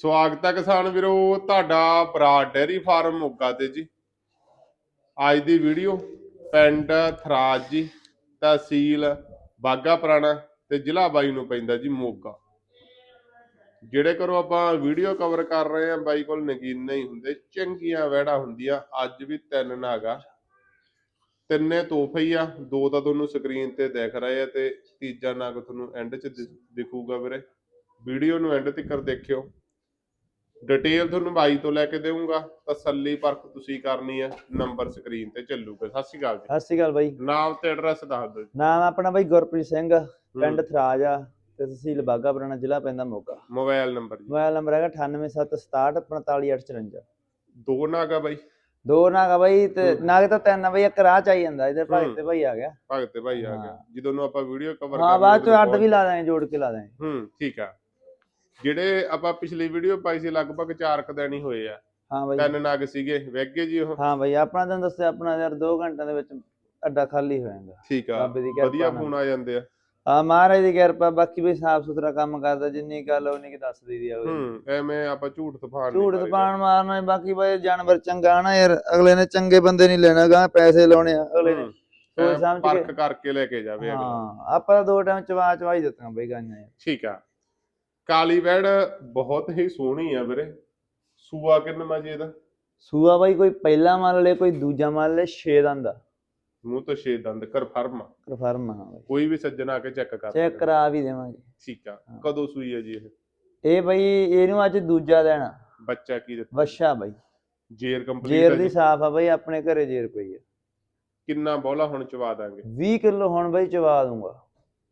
ਸਵਾਗਤ ਹੈ ਕਿਸਾਨ ਵੀਰੋ, ਤੁਹਾਡਾ ਭਰਾ ਡੈਰੀ ਫਾਰਮ ਮੋਗਾ ਤੇ ਜੀ। ਅੱਜ ਦੀ ਵੀਡੀਓ ਪਿੰਡ ਥਰਾਜ ਜੀ, ਤਹਿਸੀਲ ਬਾਗਾ ਪੁਰਾਣਾ ਤੇ ਜ਼ਿਲ੍ਹਾ ਬਾਈ ਨੂੰ ਪੈਂਦਾ ਜੀ ਮੋਗਾ। ਜਿਹੜੇ ਕਰੋ ਆਪਾਂ ਵੀਡੀਓ ਕਵਰ ਕਰ ਰਹੇ ਆ ਬਾਈ ਕੋਲ ਨਗੀਨ ਨਹੀਂ ਹੁੰਦੇ, ਚੰਗੀਆਂ ਵਹਿੜਾ ਹੁੰਦੀਆਂ, ਅੱਜ ਵੀ ਤਿੰਨ ਨਾਗਾ ਤਿੰਨੇ ਤੋਹਫੇ ਹੀ ਆ, ਦੋ ਤਾਂ ਤੁਹਾਨੂੰ ਸਕਰੀਨ ਤੇ ਦਿਖ ਰਹੇ ਆ ਤੇ ਤੀਜਾ ਨਾਗ ਤੁਹਾਨੂੰ ਐਂਡ 'ਚ ਦਿ- ਦਿਖੂਗਾ ਵੀਰੇ। ਵੀਡੀਓ ਨੂੰ ਐਂਡ ਤੱਕ ਦੇਖਿਓ। ਡਿਟੇਲ ਤੁਹਾਨੂੰ ਬਾਈ ਤੋਂ ਲੈ ਕੇ ਦੇਵਾਂਗਾ ਤਸੱਲੀ ਪਰਖ ਤੁਸੀਂ ਕਰਨੀ ਹੈ ਨੰਬਰ ਸਕਰੀਨ ਤੇ ਚੱਲੂਗਾ। ਸਤਿ ਸ਼੍ਰੀ ਅਕਾਲ ਜੀ। ਸਤਿ ਸ਼੍ਰੀ ਅਕਾਲ ਬਾਈ। ਨਾਮ ਤੇ ਐਡਰੈਸ ਦੱਸ ਦਿਓ ਜੀ। ਨਾਮ ਆਪਣਾ ਬਾਈ ਗੁਰਪ੍ਰੀਤ ਸਿੰਘ। ਪਿੰਡ ਥਰਾਜ ਆ ਤੇ ਤਹਿਸੀਲ ਬਾਗਾ ਪੁਰਾਣਾ ਜ਼ਿਲ੍ਹਾ ਪੈਂਦਾ ਮੋਗਾ। ਮੋਬਾਈਲ ਨੰਬਰ ਜੀ। ਮੋਬਾਈਲ ਨੰਬਰ ਹੈਗਾ 9876645854 ਦੋ ਨਾਗਾ ਬਾਈ। ਦੋ ਨਾਗ ਬਾਈ ਤੇ। ਨਾਗ ਤਾਂ ਤਿੰਨ ਬਾਈ ਇੱਕ ਰਾਹ ਚ ਆਈ ਜਾਂਦਾ ਇਹਦੇ ਹੂੰ। ਭਾਈ ਤੇ ਭਾਈ ਆ ਗਿਆ। ਭਗਤ ਤੇ ਭਾਈ ਆ। ਗਿਆ। ਜਦੋਂ ਨੂੰ ਆਪਾਂ ਵੀਡੀਓ ਕਵਰ ਹਾਂ ਬਾਅਦ ਚ ਅੱਡ ਵੀ ਲਾ ਦਾਂਗੇ ਜੋੜ ਕੇ ਲਾ ਦਾਂਗੇ ਹੂੰ ਠੀਕ ਆ। ਜਿਹੜੇ ਆਪਾਂ ਪਿਛਲੀ ਵੀਡੀਓ ਪਾਈ ਸੀ ਲਗਭਗ 4 ਕ ਦਿਨ ਹੀ ਹੋਏ ਆ। ਹਾਂ ਬਾਈ। ਤਿੰਨ ਨਾਗ ਸੀਗੇ। ਵੈਗੇ ਜੀ ਉਹ। ਹਾਂ ਬਾਈ ਆਪਣਾ ਤੁਹਾਨੂੰ ਦੱਸਿਆ ਆਪਣਾ ਯਾਰ 2 ਘੰਟਿਆਂ ਦੇ ਵਿੱਚ ਅੱਡਾ ਖਾਲੀ ਹੋ ਜਾਂਦਾ। ਠੀਕ ਆ। ਬਾਬੇ ਦੀ ਕਿਰਪਾ ਵਧੀਆ। ਫੋਨ ਆ ਜਾਂਦੇ ਆ। ਆ ਮਹਾਰਾਜ ਦੀ ਕਿਰਪਾ ਬਾਕੀ ਵੀ ਸਾਫ਼ ਸੁਥਰਾ ਕੰਮ ਕਰਦਾ ਜਿੰਨੀ ਗੱਲ ਉਨੀ ਕਿ ਦੱਸ ਦਈਦੀ ਆ। ਹੂੰ ਐਵੇਂ ਆਪਾਂ ਝੂਠ ਤੂਫਾਨ ਝੂਠ। ਤਪਾਨ ਮਾਰਨਾ ਬਾਕੀ ਬਾਈ ਜਾਨਵਰ ਚੰਗਾ ਨਾ ਯਾਰ ਅਗਲੇ ਨੇ ਚੰਗੇ ਬੰਦੇ ਨਹੀਂ ਲੈਣਾ ਗਾ ਪੈਸੇ ਲਾਉਣੇ ਆ ਅਗਲੇ ਨੇ। ਹੂੰ, ਸੋਚ ਸਮਝ ਕੇ- ਕਰਕੇ ਲੈ ਕੇ ਜਾਵੇ ਅਗਲਾ ਹਾਂ ਆਪਾਂ ਦੋ ਟਾਈਮ ਚਵਾ ਚਵਾਈ ਦਿੱਤੀਆਂ ਬਈ ਗਾਈਆਂ। ਠੀਕ ਆ। ਕਾਲੀ ਵੈੜ ਬਹੁਤ ਹੀ ਸੋਹਣੀ ਆ ਵੀਰੇ। ਸੂਆ ਕਿੰਨਾ ਜੀ ਇਹਦਾ? ਸੂਆ ਬਾਈ ਕੋਈ ਪਹਿਲਾ ਮੰਨ ਲੈ ਕੋਈ ਦੂਜਾ ਮੰਨ ਲੈ 6 ਦੰਦ ਦਾ ਮੂੰਹ ਤੋਂ ਛੇ ਦੰਦ ਕਨਫਰਮ ਆ। ਕਨਫਰਮ ਬਾਈ। ਕੋਈ ਵੀ ਸੱਜਣ ਆ ਕੇ ਚੈੱਕ ਕਰ ਚੈੱਕ। ਕਰਾ ਵੀ ਦੇਵਾਂਗੇ। ਠੀਕ ਆ। ਕਦੋਂ ਸੂਈ ਹੈ ਜੀ ਇਹ? ਇਹ ਬਈ ਇਹਨੂੰ ਅੱਜ ਦੂਜਾ ਦੇਣਾ ਬੱਚਾ ਕੀ ਦਿੱਤਾ? ਵੱਛਾ ਬਾਈ। ਜੇਰ ਕੰਪਲੀਟ ਜੇਰ ਦੀ ਸਾਫ਼ ਆ ਬਾਈ ਆਪਣੇ ਘਰੇ ਜੇਰ ਪਈ ਆ। ਕਿੰਨਾ ਬੋਲਾ ਹੁਣ ਚਵਾ ਦਾਂਗੇ? 20 ਕਿਲੋ ਹੁਣ ਬਾਈ ਚਵਾ ਦੂੰਗਾ।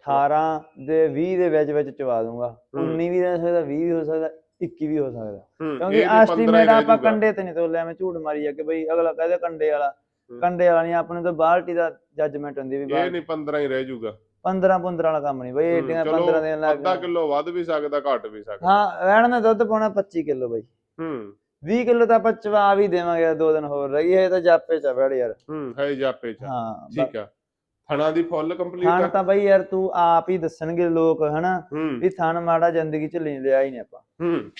18 ਦੇ 20 ਦੇ ਵਿੱਚ ਵਿੱਚ ਚਵਾ ਦੂੰਗਾ। ਹੂੰ। 19 ਵੀ ਰਹਿ ਸਕਦਾ 20 ਵੀ ਹੋ ਸਕਦਾ 21 ਵੀ ਹੋ ਸਕਦਾ। ਕਿਉਂਕਿ ਇਹ ਵੀ 15 ਐਸਟੀਮੇਟ ਆਪਾਂ। ਕੰਡੇ ਤੇ ਨਹੀਂ ਤੋਲਿਆ ਮੈਂ ਝੂਠ ਮਾਰੀ ਜਾ ਕੇ ਬਈ ਅਗਲਾ ਕਹਦੇ ਕੰਡੇ ਵਾਲਾ। ਕੰਡੇ ਵਾਲਾ ਨਹੀਂ ਆਪਣੇ ਤਾਂ ਬਾਲਟੀ ਦਾ ਜੱਜਮੈਂਟ ਹੁੰਦੀ ਵੀ ਇਹ ਨਹੀਂ 15 ਹੀ ਰਹਿ ਜਾਊਗਾ 15 15 ਵਾਲਾ ਕੰਮ ਨਹੀਂ ਬਈ ਏਡੀਆਂ ਚਲੋ 15 ਦਿਨ ਲੱਗ ਅੱਧਾ ਕਿਲੋ ਵੱਧ ਵੀ ਸਕਦਾ ਘੱਟ ਵੀ ਸਕਦਾ। ਹਾਂ ਰਹਿਣ ਦਾ ਦੁੱਧ ਪਾਉਣਾ 25 ਕਿਲੋ ਬਈ। ਹੂੰ। 20 ਕਿਲੋ ਤਾਂ ਆਪਾਂ ਚਵਾ ਵੀ ਦੇਵਾਂਗੇ ਦੋ ਦਿਨ ਹੋਰ ਰਹੀ ਇਹ ਤਾਂ ਜਾਪੇ ਚ ਵੜ ਯਾਰ। ਹੂੰ ਹੈ ਜਾਪੇ ਚ ਹਾਂ ਠੀਕ ਆ। ਥਣਾ ਦੀ ਫੁੱਲ ਕੰਪਲੀਟ ਥਣ ਆ ਤਾਂ ਬਈ ਯਾਰ ਤੂੰ ਆਪ ਹੀ ਦੱਸਣਗੇ ਲੋਕ ਹਨਾ? ਵੀ ਥਣ ਮਾੜਾ ਜ਼ਿੰਦਗੀ ਚ ਲੈ ਲਿਆ ਹੀ ਨਹੀਂ ਆਪਾਂ। ਹੂੰ।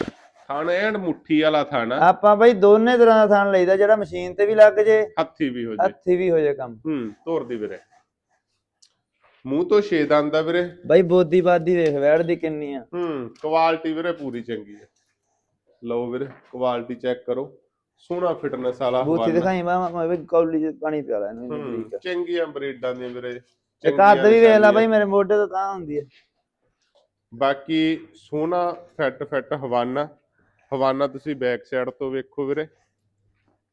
ਥਣ ਐਂਡ ਮੁੱਠੀ ਵਾਲਾ ਥਣ ਆ। ਆਪਾਂ ਬਈ ਦੋਨੇ ਤਰ੍ਹਾਂ ਦਾ ਥਣ ਲਈਦਾ ਜਿਹੜਾ ਮਸ਼ੀਨ ਤੇ ਵੀ ਲੱਗ ਜੇ ਹੱਥੀ ਵੀ ਹੋ ਜੇ। ਹੱਥੀ ਵੀ ਹੋ ਜੇ ਕੰਮ। ਹੂੰ ਤੋਰ ਦੀ ਵੀਰੇ। ਮੂੰਹ ਤੋਂ ਛੇ ਦੰਦ ਆ ਵੀਰੇ। ਬਈ ਬੋਦੀ ਬਾਦੀ ਵੇਖ ਵੈੜ ਦੀ ਕਿੰਨੀ ਆ। ਹੂੰ ਕੁਆਲਿਟੀ ਵੀਰੇ ਪੂਰੀ ਚੰਗੀ ਹੈ ਲਓ ਵੀਰੇ ਕੁਆਲਿਟੀ ਚੈੱਕ ਕਰੋ। ਸੋਹਣਾ ਫਿਟਨੈਸ ਵਾਲਾ ਬੂਥੀ। ਦਿਖਾਈ ਮੈਂ ਮੈਂ ਵੀ ਕੌਲੀ ਚ ਪਾਣੀ ਪਿਆ ਲੈ ਇਹਨੂੰ ਆ। ਚੰਗੀਆਂ ਬਰੀਡਾਂ ਦੀਆਂ ਵੀਰੇ ਚੰਗੀਆਂ ਕੱਦ ਵੀ ਵੇਖ ਲੈ। ਬਈ ਮੇਰੇ ਮੋਢੇ ਤੋਂ ਤਾਂ ਹੁੰਦੀ ਹੈ ਬਾਕੀ ਸੋਹਣਾ ਫਿੱਟ ਫਿੱਟ ਹਵਾਨਾ। ਹਵਾਨਾ ਤੁਸੀਂ ਬੈਕ ਸਾਈਡ ਤੋਂ ਵੇਖੋ ਵੀਰੇ।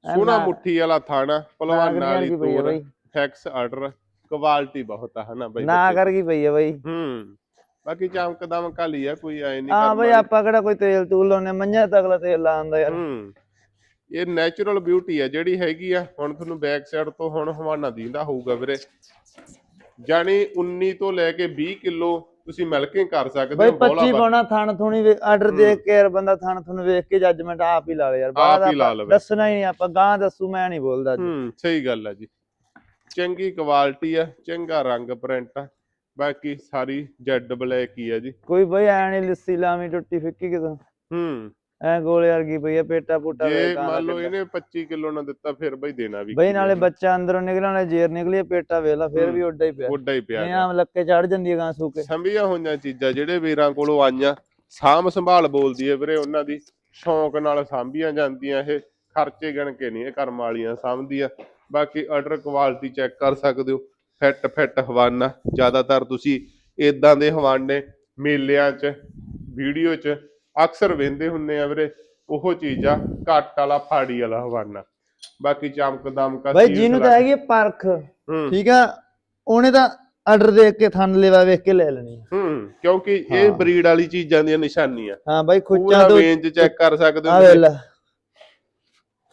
ਸੋਹਣਾ ਮੁੱਠੀ ਵਾਲਾ ਥਾਣਾ ਪਹਿਲਵਾਨ ਵਾਲੀ ਤੋਰ। ਫੈਕਸ ਆਰਡਰ ਕੁਆਲਿਟੀ ਬਹੁਤ ਆ ਹਨਾ ਬਾਈ ਨਾ। ਕਰ ਗਈ ਪਈ ਆ ਬਈ। ਹੂੰ ਬਾਕੀ ਚਮਕ ਦਮਕ ਵਾਲੀ ਆ ਕੋਈ ਐ ਨਹੀਂ ਹਾਂ ਬਈ ਆਪਾਂ ਕਿਹੜਾ ਕੋਈ ਤੇਲ ਤੂਲ ਲਾਉਨੇ ਮੰਝਾ ਤਾਂ ਅਗਲਾ ਤੇਲ ਲਾਉਂਦਾ ਯਾਰ। ਹੂੰ। ਇਹ ਨੈਚੁਰਲ ਬਿਊਟੀ ਆ ਜਿਹੜੀ ਹੈਗੀ ਆ ਹੁਣ ਤੁਹਾਨੂੰ ਬੈਕ ਸਾਈਡ ਤੋਂ ਹੁਣ ਹਵਾਨਾ ਦੀਂਦਾ ਹੋਊਗਾ ਵੀਰੇ। ਜਾਨੀ 19 ਤੋਂ ਲੈ ਕੇ 20 ਕਿਲੋ ਤੁਸੀਂ ਮਿਲਕਿੰਗ ਕਰ ਸਕਦੇ ਹੋ ਬੋਲਾ 25 ਪਾਉਣਾ ਥਣ ਥੁਣੀ ਆਰਡਰ ਦੇਖ ਕੇ ਯਾਰ ਬੰਦਾ ਥਣ ਥੁਣ ਵੇਖ ਕੇ ਜੱਜਮੈਂਟ ਆਪ ਹੀ ਲਾ ਲੈ ਯਾਰ ਬਾਅਦ। ਦੱਸਣਾ ਹੀ ਨਹੀਂ ਆਪਾਂ ਗਾਂ ਦੱਸੂ ਮੈਂ ਨਹੀਂ ਬੋਲਦਾ ਅੱਜ। ਹੂੰ ਸਹੀ ਗੱਲ ਆ ਜੀ। ਚੰਗੀ ਕੁਆਲਿਟੀ ਆ ਚੰਗਾ ਰੰਗ ਪ੍ਰਿੰਟ ਆ ਬਾਕੀ ਸਾਰੀ ਜੈਡ ਬਲੈਕ ਹੀ ਆ ਜੀ। ਕੋਈ ਬਈ ਐ ਨਹੀਂ ਲੱਸੀ ਲਾਵੀਂ ਟੁੱਟੀ ਫਿੱਕੀ ਕਿਦੋਂ ਹੂੰ। ਐ ਗੋਲੇ ਵਰਗੀ ਪਈ ਆ ਪੇਟਾ ਪੂਟਾ ਜੇ ਮੰਨ ਲਓ। ਇਹਨੇ 25 ਕਿਲੋ ਨਾ ਦਿੱਤਾ ਫਿਰ ਬਈ ਦੇਣਾ ਵੀ ਬਈ ਨਾਲੇ। ਬੱਚਾ ਅੰਦਰੋਂ ਨਿਕਲਣ ਵਾਲੇ ਜੇਰ ਨਿਕਲੀ ਪੇਟਾ ਵੇਖ ਲਾ ਫਿਰ। ਵੀ ਉੱਡਾ ਹੀ ਪਿਆ ਉੱਡਾ ਹੀ ਪਿਆ। ਆਮ ਲੱਕੇ ਚੜ ਜਾਂਦੀ ਹੈ ਗਾਂ ਸੂਕੇ ਸੰਭੀਆਂ ਹੋਈਆਂ ਚੀਜ਼ਾਂ ਜਿਹੜੇ ਵੀਰਾਂ ਕੋਲੋਂ ਆਈਆਂ ਸਾਂਭ ਸੰਭਾਲ ਬੋਲਦੀ ਹੈ ਵੀਰੇ ਉਹਨਾਂ ਦੀ ਸ਼ੌਂਕ ਨਾਲ ਸਾਂਭੀਆਂ ਜਾਂਦੀਆਂ ਇਹ ਖਰਚੇ ਗਣ ਕੇ ਨਹੀਂ ਇਹ ਕਰਮ ਵਾਲੀਆਂ ਸਾਂਭਦੀਆਂ ਬਾਕੀ ਆਰਡਰ ਕੁਆਲਿਟੀ ਚੈੱਕ ਕਰ ਸਕਦੇ ਹੋ ਫਿੱਟ ਫਿੱਟ ਹਵਾਨਾ ਜ਼ਿਆਦਾਤਰ ਤੁਸੀਂ ਇਦਾਂ ਦੇ ਹਵਾਨੇ ਮੇਲਿਆਂ 'ਚ ਵੀਡੀਓ 'ਚ ਅਕਸਰ ਵੇਂਦੇ ਹੁੰਨੇ ਆ ਵੀਰੇ ਉਹ ਚੀਜ਼ ਆ ਘੱਟ ਵਾਲਾ ਫਾੜੀ ਵਾਲਾ ਹਵਾਨਾ। ਬਾਕੀ ਚਮਕ ਦਮਕਾ ਬਈ ਜਿਹਨੂੰ ਤਾਂ ਹੈਗੀ ਆ ਪਰਖ। ਠੀਕ ਆ? ਉਹਨੇ ਤਾਂ ਆਰਡਰ ਦੇਖ ਕੇ ਥਣ ਲੈਵਾ ਵੇਖ ਕੇ ਲੈ ਲੈਣੀ ਆ। ਹੂੰ ਕਿਉਂਕਿ ਇਹ। ਬਰੀਡ ਵਾਲੀ ਚੀਜ਼ਾਂ ਦੀਆਂ ਨਿਸ਼ਾਨੀਆਂ। ਹਾਂ ਬਾਈ ਖੁੱਚਾਂ ਤੋਂ ਰੇਂਜ ਚੈੱਕ ਕਰ ਸਕਦੇ ਆ ਹੋ ਵੇਖ ਤੁਸੀਂ। ਲੈ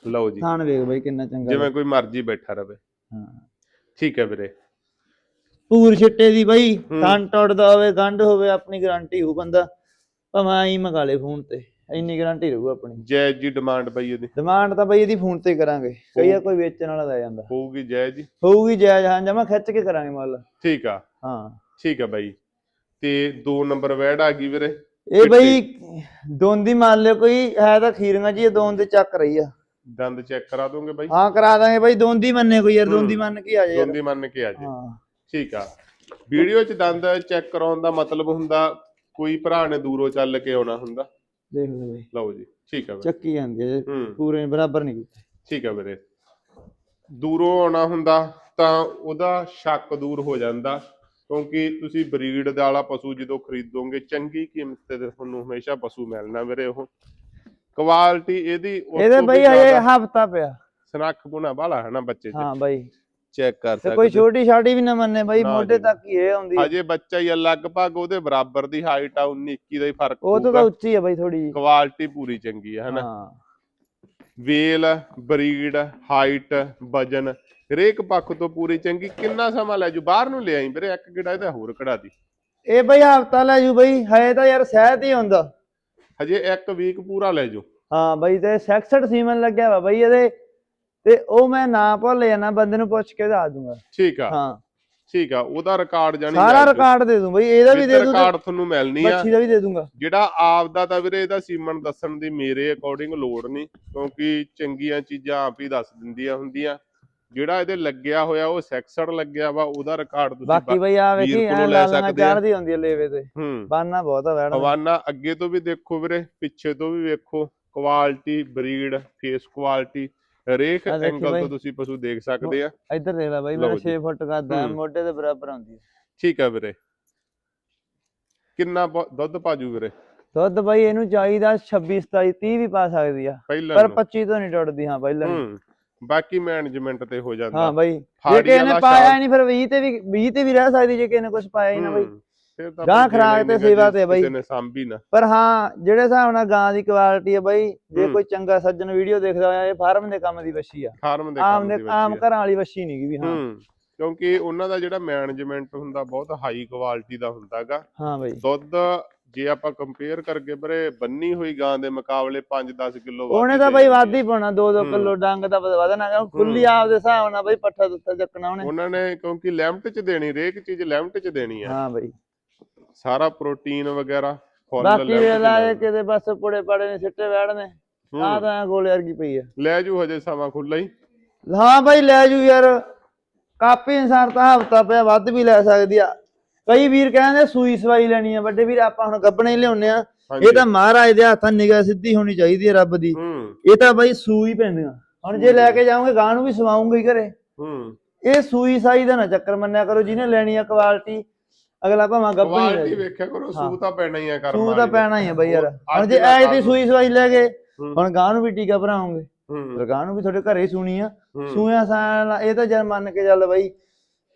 ਲਓ ਜੀ। ਥਣ ਵੇਖ ਬਾਈ ਕਿੰਨਾ ਚੰਗਾ ਜਿਵੇਂ ਕੋਈ ਮਰਜ਼ੀ ਬੈਠਾ ਰਵੇ। ਹਾਂ। ਠੀਕ ਹੈ ਵੀਰੇ। ਪੂਰ ਛਿੱਟੇ ਦੀ ਬਾਈ। ਥਣ ਟੁੱਟਦਾ ਹੋਵੇ ਗੰਢ ਹੋਵੇ ਆਪਣੀ ਗਾਰੰਟੀ ਹੋ ਬੰਦਾ। ਭਾਵੇਂ ਆਈ ਮੰਗਾ ਲੇ ਫੋਨ ਤੇ ਇੰਨੀ ਗਾਰੰਟੀ ਰਹੂ ਆਪਣੀ। ਜਾਇਜ਼ ਜੀ ਡਿਮਾਂਡ ਪਈ ਉਹਦੀ। ਡਿਮਾਂਡ ਤਾਂ ਬਾਈ ਇਹਦੀ ਫੋਨ ਤੇ ਕਰਾਂਗੇ ਕਈ ਆ ਕੋਈ ਵੇਚਣ ਵਾਲਾ ਲੈ ਜਾਂਦਾ। ਹੋਊਗੀ ਜਾਇਜ਼ ਜੀ। ਹੋਊਗੀ ਜਾਇਜ਼ ਹਾਂ ਜਮਾ ਖਿੱਚ ਕੇ ਕਰਾਂਗੇ ਮੁੱਲ। ਠੀਕ ਆ। ਹਾਂ। ਠੀਕ ਆ ਬਾਈ। ਤੇ ਦੋ ਨੰਬਰ ਵੈੜ ਆ ਗਈ ਵੀਰੇ। ਇਹ ਬਈ ਦੋਂਦੀ ਮੰਨ ਲਿਓ ਕੋਈ ਹੈ ਤਾਂ ਖੀਰੀਆਂ ਜੀ ਇਹ ਦੋਨ ਦੇ ਚੱਕ ਰਹੀ ਆ। ਦੰਦ ਚੈੱਕ ਕਰਾ ਦੋਗੇ ਬਾਈ? ਹਾਂ ਕਰਾ ਦਾਂਗੇ ਬਈ ਦੋਂਦੀ ਮੰਨੇ ਕੋਈ ਯਾਰ। ਦੋਂਦੀ ਮੰਨ ਕੇ ਆ ਜਾ ਯਾਰ। ਦੋਂਦੀ ਮੰਨ ਕੇ ਆ ਜੀ ਹਾਂ। ਠੀਕ ਆ। ਵੀਡੀਓ 'ਚ ਦੰਦ ਚੈੱਕ ਕਰਾਉਣ ਦਾ ਮਤਲਬ ਹੁੰਦਾ ਕੋਈ ਭਰਾ ਨੇ ਦੂਰੋਂ ਚੱਲ ਕੇ ਆਉਣਾ ਹੁੰਦਾ? ਦੇਖ ਲਓ ਬਈ। ਲਓ ਜੀ ਠੀਕ ਵੀਰੇ ਚੱਕੀ ਜਾਂਦੀ ਹੈ ਹੂੰ। ਪੂਰੇ ਬਰਾਬਰ ਨਹੀਂ ਕੀਤੀ। ਠੀਕ ਆ ਵੀਰੇ। ਦੂਰੋਂ ਆਉਣਾ ਹੁੰਦਾ ਤਾਂ ਉਹਦਾ ਸ਼ੱਕ ਦੂਰ ਹੋ ਜਾਂਦਾ ਕਿਉਂਕਿ ਤੁਸੀਂ ਬਰੀਡ ਵਾਲਾ ਪਸ਼ੂ ਜਦੋਂ ਖਰੀਦੋਗੇ ਚੰਗੀ ਕੀਮਤ ਤੇ ਤੁਹਾਨੂੰ ਹਮੇਸ਼ਾ ਪਸ਼ੂ ਮਿਲਣਾ ਵੀਰੇ ਉਹ। ਕੁਆਲਿਟੀ ਇਹਦੀ ਉਸ ਇਹਦੇ ਤੋਂ ਵੀ ਬਈ ਹਜੇ ਜ਼ਿਆਦਾ ਹਫਤਾ ਪਿਆ। ਸਨੱਖ ਪੁਣਾ ਵਾਲਾ ਹੈ ਨਾ ਬੱਚੇ 'ਚ। ਹਾਂ ਬਾਈ। ਚੈੱਕ ਕਰ ਤੇ ਕੋਈ ਸਕਦੇ ਛੋਟੀ ਛਾਟੀ ਵੀ ਨਾ ਮੰਨੇ ਬਾਈ ਨਾ ਮੋਢੇ ਜੀ। ਤੱਕ ਹੀ ਇਹ ਆਉਂਦੀ ਹੈ। ਹਜੇ ਬੱਚਾ ਹੀ ਆ, ਲਗਭਗ ਉਹਦੇ ਬਰਾਬਰ ਦੀ ਹਾਈਟ ਆ 19 21 ਦਾ ਹੀ ਫ਼ਰਕ ਉਹ ਤੋਂ ਤਾਂ ਉੱਚੀ ਹੈ ਬਾਈ ਥੋੜੀ ਕੁਆਲਿਟੀ ਪੂਰੀ ਚੰਗੀ ਹੈ ਹਨਾ? ਹਾਂ। ਵੇਲ ਬਰੀਡ ਹਾਈਟ ਵਜਨ ਹਰੇਕ ਪੱਖ ਤੋਂ ਪੂਰੀ ਚੰਗੀ। ਕਿੰਨਾ ਸਮਾਂ ਲੈ ਜੂ? ਬਾਹਰ ਨੂੰ ਲੈ ਆਈ ਵੀਰੇ ਇੱਕ ਗਿੜਾ ਇਹਦਾ ਹੋਰ ਕਢਾ ਦੀ। ਇਹ ਬਈ ਹਫਤਾ ਲੈ ਜੂ ਬਈ ਹਜੇ ਤਾਂ ਯਾਰ ਸਹਿਤ ਹੀ ਹੁੰਦਾ ਹਜੇ ਇੱਕ ਵੀਕ ਪੂਰਾ ਲੈ ਜੂ। ਹਾਂ ਬਈ ਤੇ 66 ਸੀਮਨ ਲੱਗਿਆ ਵਾ ਬਈ ਇਹਦੇ ਤੇ ਉਹ ਮੈਂ ਨਾ ਭੁੱਲ ਜਾਣਾ ਬੰਦੇ ਨੂੰ ਪੁੱਛ ਕੇ ਦੱਸ ਦੂੰਗਾ। ਠੀਕ ਆ। ਹਾਂ। ਠੀਕ ਆ ਉਹਦਾ ਰਿਕਾਰਡ ਜਾਨੀ ਸਾਰਾ ਰਿਕਾਰਡ ਦੇ ਦੂੰ ਬਈ ਇਹਦਾ ਵੀ ਦੇ ਦੂੰ ਰਿਕਾਰਡ ਤੁਹਾਨੂੰ ਮਿਲਣੀ ਆ। ਬੱਚੀ ਦਾ ਵੀ ਦੇ ਦੂੰਗਾ। ਜਿਹੜਾ ਆਪ ਦਾ ਤਾਂ ਵੀਰੇ ਇਹਦਾ ਸੀਮਨ ਦੱਸਣ ਦੀ ਮੇਰੇ ਅਕੋਰਡਿੰਗ ਲੋੜ ਨਹੀਂ ਕਿਉਂਕਿ ਚੰਗੀਆਂ ਚੀਜ਼ਾਂ ਆਪ ਹੀ ਦੱਸ ਦਿੰਦੀਆਂ ਹੁੰਦੀਆਂ। ਜਿਹੜਾ ਇਹਦੇ ਲੱਗਿਆ ਹੋਇਆ ਉਹ ਸੈਕਸਡ ਲੱਗਿਆ ਵਾ ਉਹਦਾ ਰਿਕਾਰਡ ਤੁਸੀਂ ਬਾਕੀ ਬਈ ਆ ਵੇਖੀ ਐ ਲੈ ਸਕਦੇ ਆ। ਚੜਦੀ ਹੁੰਦੀ ਲੇਵੇ ਤੇ। ਬਾਨਾ ਬਹੁਤ ਆ ਵੈਣ ਹਵਾਨਾ ਅੱਗੇ ਤੋਂ ਵੀ ਦੇਖੋ ਵੀਰੇ ਪਿੱਛੇ ਤੋਂ ਵੀ ਵੇਖੋ। ਕੁਆਲਿਟੀ ਬਰੀਡ ਫੇਸ ਕੁਆਲਿਟੀ ਹਰੇਕ ਆਹ ਦੇਖੀ ਐਂਗਲ ਤੋਂ। ਤੁਸੀਂ ਪਸ਼ੂ ਦੇਖ ਸਕਦੇ ਆ। ਇੱਧਰ ਦੇਖ ਲੈ ਬਾਈ ਲਓ ਮੇਰਾ ਜੀ। 6 ਫੁੱਟ ਕੱਦ ਆ ਹੂੰ। ਮੋਢੇ ਦੇ ਬਰਾਬਰ ਆਉਂਦੀ ਹੈ। ਠੀਕ ਆ ਵੀਰੇ। ਕਿੰਨਾ ਬ- ਦੁੱਧ ਪਾਜੂ ਵੀਰੇ? ਦੁੱਧ ਬਾਈ ਇਹਨੂੰ ਚਾਹੀਦਾ 26 27 30 ਵੀ ਪਾ ਸਕਦੀ ਆ। ਪਹਿਲਾਂ ਪਰ ਨੂੰ। 25 ਤੋਂ ਨਹੀਂ ਟੁੱਟਦੀ ਹਾਂ ਪਹਿਲਾਂ। ਹੂੰ। ਬਾਕੀ ਮੈਨੇਜਮੈਂਟ ਤੇ ਹੋ ਜਾਂਦਾ। ਹਾਂ ਬਾਈ। ਜੇ ਫਾੜੀ ਕਿਸੇ ਨੇ ਵਾਲਾ ਪਾਇਆ ਸ਼ਾਲ- ਨਹੀਂ ਫਿਰ 20 ਤੇ ਵੀ 20 ਤੇ ਵੀ ਰਹਿ ਸਕਦੀ ਜੇ ਕਿਸੇ ਨੇ ਕੁਝ ਪਾਇਆ ਹੀ ਨਾ ਬਾਈ। ਹੂੰ, ਫਿਰ ਤਾਂ ਗਾਂ ਖੁਰਾਕ ਤੇ ਸੇਵਾ ਤੇ ਬਾਈ। ਕਿਸੇ ਨੇ ਸਾਂਭੀ ਨਾ ਪਰ ਹਾਂ ਜਿਹੜੇ ਹਿਸਾਬ ਨਾਲ ਗਾਂ ਦੀ ਕੁਆਲਿਟੀ ਹੈ ਬਾਈ ਜੇ। ਕੋਈ ਚੰਗਾ ਸੱਜਣ ਵੀਡੀਓ ਦੇਖਦਾ ਹੋਇਆ ਇਹ ਫਾਰਮ ਦੇ ਕੰਮ ਦੀ ਵੱਛੀ ਆ ਫਾਰਮ ਦੇ ਕੰਮ ਦੇ ਆਮ। ਘਰਾਂ ਵਾਲੀ ਵੱਛੀ ਨਹੀਂ ਵੀ ਹਾਂ ਕਿਉਂਕਿ ਉਹਨਾਂ ਦਾ ਜਿਹੜਾ ਮੈਨੇਜਮੈਂਟ ਹੁੰਦਾ ਬਹੁਤ ਹਾਈ ਕੁਆਲਿਟੀ ਦਾ ਹੁੰਦਾਗਾ ਹਾਂ ਬਾਈ ਦੁੱਧ ਜੇ ਆਪਾਂ ਕੰਪੇਅਰ ਕਰਕੇ ਵੀਰੇ ਬੰਨੀ ਹੋਈ ਗਾਂ ਦੇ ਮੁਕਾਬਲੇ 5-10 ਕਿਲੋ ਉਹਨੇ ਤਾਂ ਬਾਈ ਵੱਧ ਹੀ ਪਾਉਣਾ 2-2 ਹੂੰ। ਕਿਲੋ ਡੰਗ ਦਾ ਵਧਣਾ। ਖੁੱਲੀ ਆਪ ਦੇ ਹਿਸਾਬ ਨਾਲ ਬਾਈ ਪੱਠਾ ਦੁੱਤਾ ਚੱਕਣਾ ਉਹਨੇ ਉਹਨਾਂ ਨੇ ਕਿਉਂਕਿ ਲਿਮਟ ਚ ਦੇਣੀ ਹਰੇਕ ਚੀਜ਼ ਲਿਮਟ ਚ ਦੇਣੀ ਆ ਹਾਂ ਬਾਈ ਸਾਰਾ ਪ੍ਰੋਟੀਨ ਵਗੈਰਾ ਫੁੱਲ ਬਾਕੀ limit 'ਚ ਵੇਲਾ ਇਹ। ਕਿਤੇ ਬਸ ਪੁੜੇ ਪੜੇ ਨੇ ਸਿੱਟੇ ਵੜਨੇ। ਆ ਤਾਂ ਗੋਲੇ ਵਰਗੀ ਪਈ ਆ। ਲੈ ਜੂ ਹਜੇ ਸਮਾਂ ਖੁੱਲਾ ਹੀ। ਹਾਂ ਬਾਈ ਲੈ ਜੂ ਯਾਰ। ਕਾਪੀ ਅਨਸਾਰ ਤਾਂ ਹਫਤਾ ਪਿਆ ਵੱਧ ਵੀ ਲੈ ਸਕਦੀ ਆ। ਕਈ ਵੀਰ ਕਹਿੰਦੇ ਸੂਈ ਸਵਾਈ ਲੈਣੀ ਆ ਵੱਡੇ ਵੀਰ ਆਪਾਂ ਹੁਣ ਗੱਬਣੇ ਲਿਆਉਨੇ ਆ। ਇਹ ਤਾਂ ਮਹਾਰਾਜ ਦੇ ਹੱਥਾਂ ਨਿਗਾਹ ਸਿੱਧੀ ਹੋਣੀ ਚਾਹੀਦੀ ਹੈ ਰੱਬ ਦੀ। ਇਹ ਤਾਂ ਬਾਈ ਸੂਈ ਪੈਂਦੀਆਂ। ਹੁਣ ਜੇ ਲੈ ਕੇ ਜਾਓਗੇ ਗਾਂ ਨੂੰ ਵੀ ਸਵਾਉਂਗੇ ਹੀ ਘਰੇ। ਹੂੰ। ਇਹ ਸੂਈ ਸਾਈ ਦਾ ਨਾ ਚੱਕਰ ਮੰਨਿਆ ਕਰੋ ਜਿਹਨੇ ਲੈਣੀ ਆ ਕੁਆਲਿਟੀ ਅਗਲਾ ਭਾਵੇਂ ਲੈ ਕੁਆਲਿਟੀ ਜਾਏ। ਵੇਖਿਆ ਕਰੋ ਹਾਂ। ਸੂ ਤਾਂ ਪੈਣਾ ਹੀ ਆ ਕਰ ਸੂ ਤਾਂ ਪੈਣਾ ਹੀ ਆ ਬਈ ਯਾਰ। ਹੁਣ ਅੱਜ ਜੇ ਦਾ ਐ ਕੱਲ੍ਹ ਸੂਈ ਸਵਾਈ ਲੈ ਗਏ ਹੂੰ। ਹੁਣ ਗਾਂ ਨੂੰ ਵੀ ਟੀਕਾ ਭਰਾਉਂਗੇ ਹੂੰ। ਗਾਂ ਨੂੰ ਵੀ ਤੁਹਾਡੇ ਘਰੇ ਹੀ ਸੂਣੀ ਆ। ਹੂੰ। ਸੂਇਆ ਸਾਂ ਇਹ ਤਾਂ ਜਦ ਮੰਨ ਕੇ ਚੱਲ ਬਈ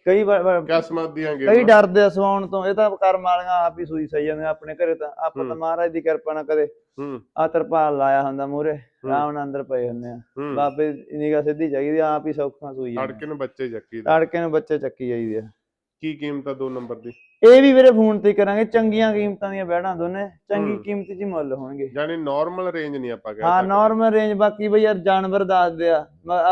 ਕਈ ਵਾਰ- ਵਾਰ ਕਿਸਮਤ ਦੀਆਂ ਕਈ ਗੇਮਾਂ ਡਰਦੇ ਆ ਸਵਾਉਣ ਤੋਂ। ਇਹ ਤਾਂ ਕਰਮ ਵਾਲੀਆਂ ਆਪ ਹੀ ਸੂਈ ਸਹੀ ਜਾਂਦੇ ਆਪਣੇ ਘਰੇ ਤਾਂ। ਆਪਾਂ ਤਾਂ ਹੂੰ। ਮਹਾਰਾਜ ਦੀ ਕਿਰਪਾ ਨਾਲ ਕਦੇ ਹੂੰ। ਆ ਤਰਪਾਲ ਲਾਇਆ ਹੁੰਦਾ ਮੂਰੇ ਆਰਾਮ ਨਾਲ ਅੰਦਰ ਪਏ ਹੁੰਦੇ ਆ। ਹੂੰ। ਬਾਬੇ ਦੀ ਨਿਗਾਹ ਸਿੱਧੀ ਚਾਹੀਦੀ ਆ, ਆਪ ਹੀ ਸੌਖਾਂ ਸੂਈ ਜਾਂਦੇ ਤੜਕੇ ਨੂੰ ਬੱਚੇ ਚੱਕੀ ਦਾ। ਤੜਕੇ ਨੂੰ ਬੱਚੇ ਚੱਕੀ ਜਾਈਦੇ ਆ। ਕੀ ਕੀਮਤ ਆ ਦੋ ਨੰਬਰ ਦੀ? ਇਹ ਵੀ ਵੀਰੇ ਫੋਨ ਤੇ ਕਰਾਂਗੇ ਚੰਗੀਆਂ ਕੀਮਤਾਂ ਦੀਆਂ ਬਹਿਣਾ ਦੋਨੇ ਚੰਗੀ। ਕੀਮਤ 'ਚ ਹੀ ਮੁੱਲ ਹੋਣਗੇ। ਯਾਨੀ ਨਾਰਮਲ ਰੇਂਜ ਨਹੀਂ ਆਪਾਂ ਕਹਿ ਹਾਂ ਨਾਰਮਲ ਰੇਂਜ ਬਾਕੀ ਬਈ ਯਾਰ ਜਾਨਵਰ ਦੱਸਦੇ ਆ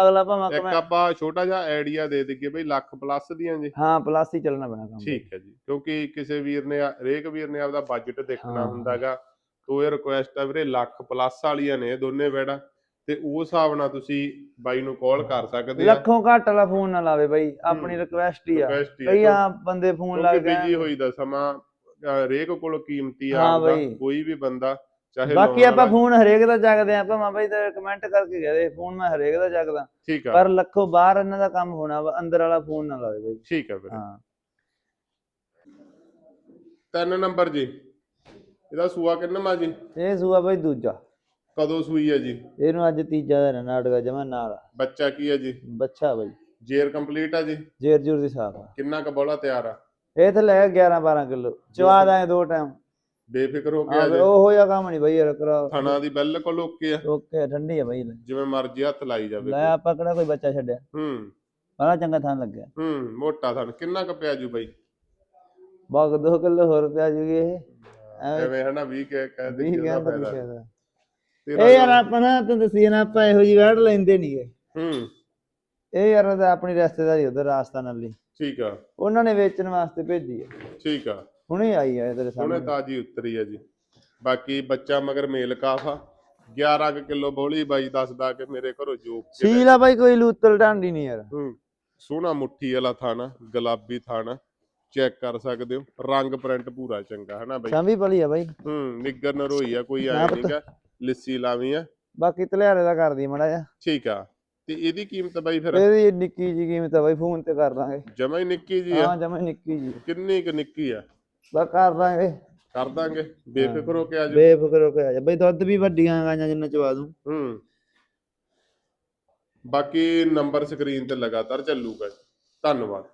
ਅਗਲਾ ਭਾਵੇਂ ਇੱਕ ਆਪਾਂ ਛੋਟਾ ਜਿਹਾ ਆਈਡੀਆ ਦੇ ਦਈਏ ਬਈ ਲੱਖ ਪਲੱਸ ਦੀਆਂ ਜੀ। ਹਾਂ ਪਲੱਸ ਹੀ ਚੱਲਣਾ ਪੈਣਾ ਕੰਮ। ਠੀਕ ਹੈ ਜੀ ਕਿਉਂਕਿ ਕਿਸੇ ਵੀਰ ਨੇ ਹਰੇਕ ਵੀਰ ਨੇ ਆਪਦਾ ਬਜਟ ਦੇਖਣਾ। ਹੁੰਦਾਗਾ। ਤੋ ਇਹ ਰਿਕੁਐਸਟ ਆ ਵੀਰੇ ਲੱਖ ਪਲੱਸ ਵਾਲੀਆਂ ਨੇ ਦੋਨੇ ਵੈੜਾ ਤੇ ਉਸ ਹਿਸਾਬ ਨਾਲ ਤੁਸੀਂ ਬਾਈ ਨੂੰ ਕਾਲ ਕਰ ਸਕਦੇ ਆ। ਲੱਖੋਂ ਘੱਟ ਵਾਲਾ ਫੋਨ ਨਾ ਲਾਵੇ ਬਈ ਆਪਣੀ ਰਿਕੁਐਸਟ ਹੀ ਆ। ਕਈ ਆ ਬੰਦੇ ਫੋਨ ਲਾ ਕੇ ਬਿਜ਼ੀ ਹੋਈ ਦਾ ਸਮਾਂ ਹਰੇਕ ਕੋਲ ਕੀਮਤੀ ਆ। ਕੋਈ ਵੀ ਬੰਦਾ ਚਾਹੇ ਬਾਕੀ ਆਪਾਂ ਫੋਨ ਹਰੇਕ ਦਾ ਚੱਕਦੇ ਆ ਭਾਵੇਂ ਬਾਈ ਤੇ ਕਮੈਂਟ ਕਰਕੇ ਕਹਦੇ ਫੋਨ ਮੈਂ ਹਰੇਕ ਦਾ ਚੱਕਦਾ। ਠੀਕ ਆ। ਪਰ ਲੱਖੋਂ ਬਾਹਰ ਇਹਨਾਂ ਦਾ ਕੰਮ ਹੋਣਾ ਵਾ ਅੰਦਰ ਵਾਲਾ ਫੋਨ ਨਾ ਲਾਵੇ ਬਈ। ਠੀਕ ਆ ਵੀਰੇ ਹਾਂ। ਤਿੰਨ ਨੰਬਰ ਜੀ। ਇਹਦਾ ਸੂਆ ਕਿੰਨਾ ਜੀ? ਇਹ ਸੂਆ ਬਈ ਦੂਜਾ। ਕਦੋਂ ਸੂਈ ਹੈ ਜੀ? ਇਹਨੂੰ ਅੱਜ ਤੀਜਾ ਦਿਨ ਨਾਟਕਾ ਜਮਾ ਨਾਲ। ਬੱਚਾ ਕੀ ਹੈ ਜੀ? ਬੱਚਾ ਬਈ। ਜੇਰ ਕੰਪਲੀਟ ਆ ਜੀ? ਜੇਰ ਜੂਰ ਦੀ ਸਾਫ਼ ਆ। ਕਿੰਨਾ ਕ ਬੋਲਾ ਤਿਆਰ ਆ? ਇਹ ਤੇ ਲੈ 11 12 ਕਿਲੋ। ਚਵਾ ਦਾਂਗੇ ਦੋ ਟਾਈਮ। ਬੇਫਿਕਰ ਹੋ ਕੇ ਆ ਜੀ। ਉਹ ਜਿਹਾ ਕੰਮ ਨਹੀਂ ਬਈ ਯਾਰ ਕਰਾ। ਥਣਾ ਦੀ ਬਿਲਕੁਲ ਓਕੇ ਆ। ਓਕੇ ਠੰਡੀ ਆ ਬਈ ਜਿਵੇਂ ਮਰਜ਼ੀ ਹੱਥ ਲਾਈ ਜਾਵੇ ਲੈ ਆਪਾਂ ਕਿਹੜਾ ਕੋਈ ਬੱਚਾ ਛੱਡਿਆ? ਹੂੰ। ਬੜਾ ਚੰਗਾ ਥਾਂ ਲੱਗਿਆ। ਹੂੰ ਮੋਟਾ ਥਣ। ਕਿੰਨਾ ਕ ਪਿਆ ਜੂ ਬਾਈ? ਬਾਗ 2 ਕਿਲੋ ਹੋਰ ਪਿਆ ਜੂਗੀ ਇਹ। ਐਵੇਂ ਹਨਾ 20 ਕਹਿ ਦੇ ਵੀ ਕਿ ਉਹਦਾ ਕਹਿੰਦਾ ਫਾਇਦਾ। ਇਹ ਯਾਰ ਆਪਾਂ ਨਾ ਤੈਨੂੰ ਦੱਸੀ ਨਾ ਆਪਾਂ ਇਹੋ ਜੀ ਵੈੜ ਲੈਂਦੇ ਨਹੀਂਗੇ ਹੂੰ। ਇਹ ਯਾਰ ਉਹਦਾ ਆਪਣੀ ਰਿਸ਼ਤੇਦਾਰੀ ਉਧਰ ਰਾਜਸਥਾਨ ਵਾਲੀ। ਠੀਕ ਆ। ਉਹਨਾਂ ਨੇ ਵੇਚਣ ਵਾਸਤੇ ਭੇਜੀ ਹੈ ਠੀਕ ਆ। ਹੁਣੇ ਆਈ ਹੈ ਤੇਰੇ ਹੁਣੇ ਸਾਹਮਣੇ ਤਾਜੀ ਉਤਰੀ ਆ ਜੀ। ਬਾਕੀ ਬੱਚਾ ਮਗਰ ਮੇਲ ਕਾਫਾ। 11 ਕਿਲੋ ਬੋਲੀ ਬਾਈ ਦੱਸਦਾ ਕਿ ਮੇਰੇ ਘਰੋਂ ਜੋਕ ਸੀਲ ਆ ਬਾਈ ਕੋਈ ਲੂਤਲ ਢਾਂਡੀ ਨਹੀਂ ਯਾਰ। ਹੂੰ। ਸੋਹਣਾ ਮੁੱਠੀ ਵਾਲਾ ਥਾਣਾ ਗੁਲਾਬੀ ਥਾਣਾ। ਚੈੱਕ ਕਰ ਸਕਦੇ ਹੋ। ਰੰਗ ਪ੍ਰਿੰਟ ਪੂਰਾ ਚੰਗਾ ਹੈ ਨਾ ਬਾਈ? ਸ਼ਾਮੀ ਪਲੀ ਆ ਬਾਈ। ਹੂੰ ਨਿੱਗਰ ਨਰੋਈ ਆ ਕੋਈ ਆਇਆ। ਨਹੀਂਗਾ ਲਿੱਸੀ ਲਾਵੀਂ ਆ। ਬਾਕੀ ਤਲਿਆਰੇ ਦਾ ਕਰਦੀ ਮੜਾ ਜਾ ਠੀਕ ਆ। ਤੇ ਇਹਦੀ ਕੀਮਤ ਬਾਈ ਫਿਰ? ਇਹਦੀ ਨਿੱਕੀ ਜੀ ਕੀਮਤ ਆ ਬਾਈ ਫੋਨ ਤੇ ਕਰ ਦਾਂਗੇ। ਜਮਾ ਹੀ ਨਿੱਕੀ ਜੀ ਆ। ਹਾਂ ਜਮਾ ਨਿੱਕੀ ਜੀ ਕਿੰਨੀ ਕੁ ਨਿੱਕੀ ਆ? ਬਸ ਕਰ ਦਾਂਗੇ। ਕਰ ਦਾਂਗੇ। ਬੇਫਿਕਰ ਹੋ ਕੇ ਆ ਜਾਓ ਬੇਫਿਕਰ ਹੋ ਕੇ ਆ ਜਾ। ਬਈ ਦੁੱਧ ਵੀ ਵੱਡੀਆਂ ਗਾਈਆਂ ਜਿੰਨਾ ਚਵਾ ਦੂੰ। ਹੂੰ। ਬਾਕੀ ਨੰਬਰ ਸਕਰੀਨ ਤੇ ਲਗਾਤਾਰ ਚੱਲੂਗਾ ਧੰਨਵਾਦ।